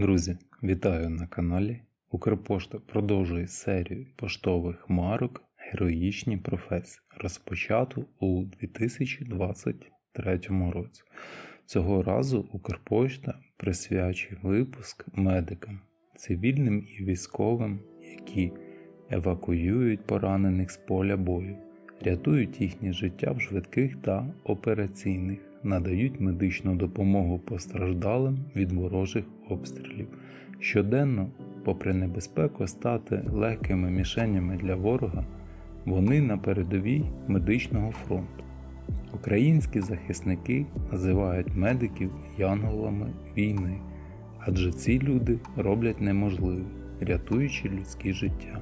Друзі, вітаю на каналі. Укрпошта продовжує серію поштових марок Героїчні професії, розпочату у 2023 році. Цього разу Укрпошта присвячує випуск медикам, цивільним і військовим, які евакуюють поранених з поля бою, рятують їхнє життя в швидких та операційних, надають медичну допомогу постраждалим від ворожих обстрілів. Щоденно, попри небезпеку стати легкими мішенями для ворога, вони на передовій медичного фронту. Українські захисники називають медиків янголами війни, адже ці люди роблять неможливе, рятуючи людське життя.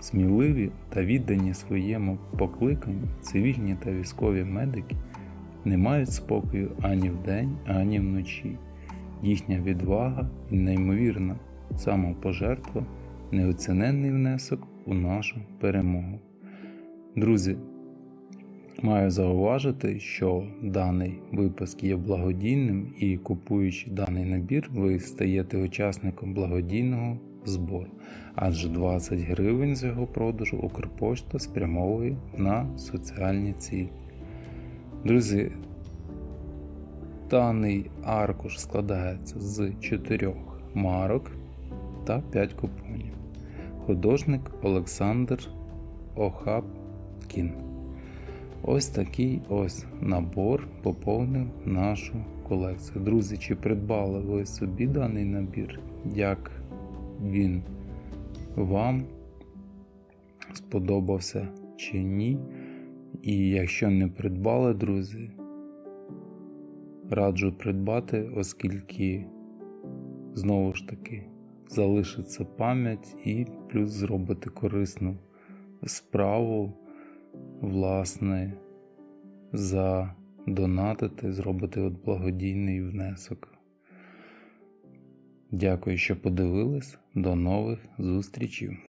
Сміливі та віддані своєму покликанню цивільні та військові медики не мають спокою ані вдень, ані вночі. Їхня відвага і неймовірна самопожертва неоціненний внесок у нашу перемогу. Друзі, маю зауважити, що даний випуск є благодійним і купуючи даний набір, ви стаєте учасником благодійного збору, адже 20 гривень з його продажу Укрпошта спрямовує на соціальні цілі. Друзі, даний аркуш складається з 4 марок та 5 купонів. Художник Олександр Охапкін. Ось такий ось набор поповнив нашу колекцію. Друзі, чи придбали ви собі даний набір? Як він вам сподобався чи ні? І якщо не придбали, друзі, раджу придбати, оскільки знову ж таки залишиться пам'ять і плюс зробити корисну справу, власне, задонатити, зробити от благодійний внесок. Дякую, що подивились. До нових зустрічей!